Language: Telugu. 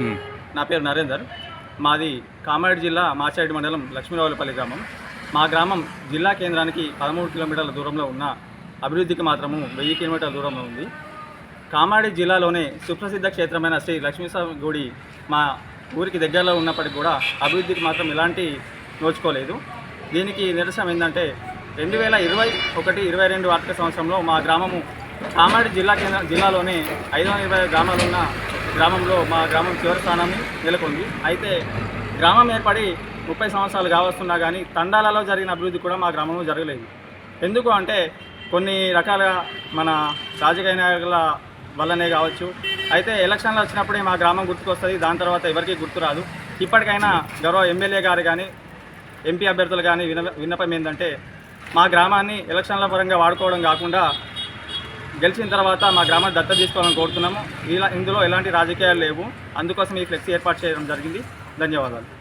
Hmm. నా పేరు నరేందర్. మాది కామారెడ్డి జిల్లా మాచారెడ్డి మండలం లక్ష్మీరావులపల్లి గ్రామం. మా గ్రామం జిల్లా కేంద్రానికి పదమూడు కిలోమీటర్ల దూరంలో ఉన్న అభివృద్ధికి మాత్రము వెయ్యి కిలోమీటర్ల దూరంలో ఉంది. కామారెడ్డి జిల్లాలోనే సుప్రసిద్ధ క్షేత్రమైన శ్రీ లక్ష్మీస్వామి గుడి మా ఊరికి దగ్గరలో ఉన్నప్పటికీ కూడా అభివృద్ధికి మాత్రం ఎలాంటి నోచుకోలేదు. దీనికి నిరసనం ఏంటంటే రెండు వేల ఇరవై ఒకటి ఇరవై రెండు ఆర్థిక సంవత్సరంలో మా గ్రామము కామారెడ్డి జిల్లా కేంద్ర జిల్లాలోనే ఐదు వందల ఇరవై గ్రామాలు ఉన్న గ్రామంలో మా గ్రామం చివరి స్థానాన్ని నెలకొంది. అయితే గ్రామం ఏర్పడి ముప్పై సంవత్సరాలు కావస్తున్నా కానీ తండాలలో జరిగిన అభివృద్ధి కూడా మా గ్రామంలో జరగలేదు. ఎందుకు అంటే కొన్ని రకాల మన రాజకీయ నాయకుల వల్లనే కావచ్చు. అయితే ఎలక్షన్లు వచ్చినప్పుడే మా గ్రామం గుర్తుకొస్తుంది. దాని తర్వాత ఎవరికీ గుర్తురాదు ఇప్పటికైనా గౌరవ ఎమ్మెల్యే గారు కానీ ఎంపీ అభ్యర్థులు కానీ విన విన్నపం ఏంటంటే మా గ్రామాన్ని ఎలక్షన్ల పరంగా వాడుకోవడం కాకుండా గెలిచిన తర్వాత మా గ్రామాన్ని దత్తత తీసుకోవాలని కోరుతున్నాము. ఇలా ఇందులో ఎలాంటి రాజకీయాలు లేవు. అందుకోసం ఈ ఫ్లెక్సీ ఏర్పాటు చేయడం జరిగింది. ధన్యవాదాలు.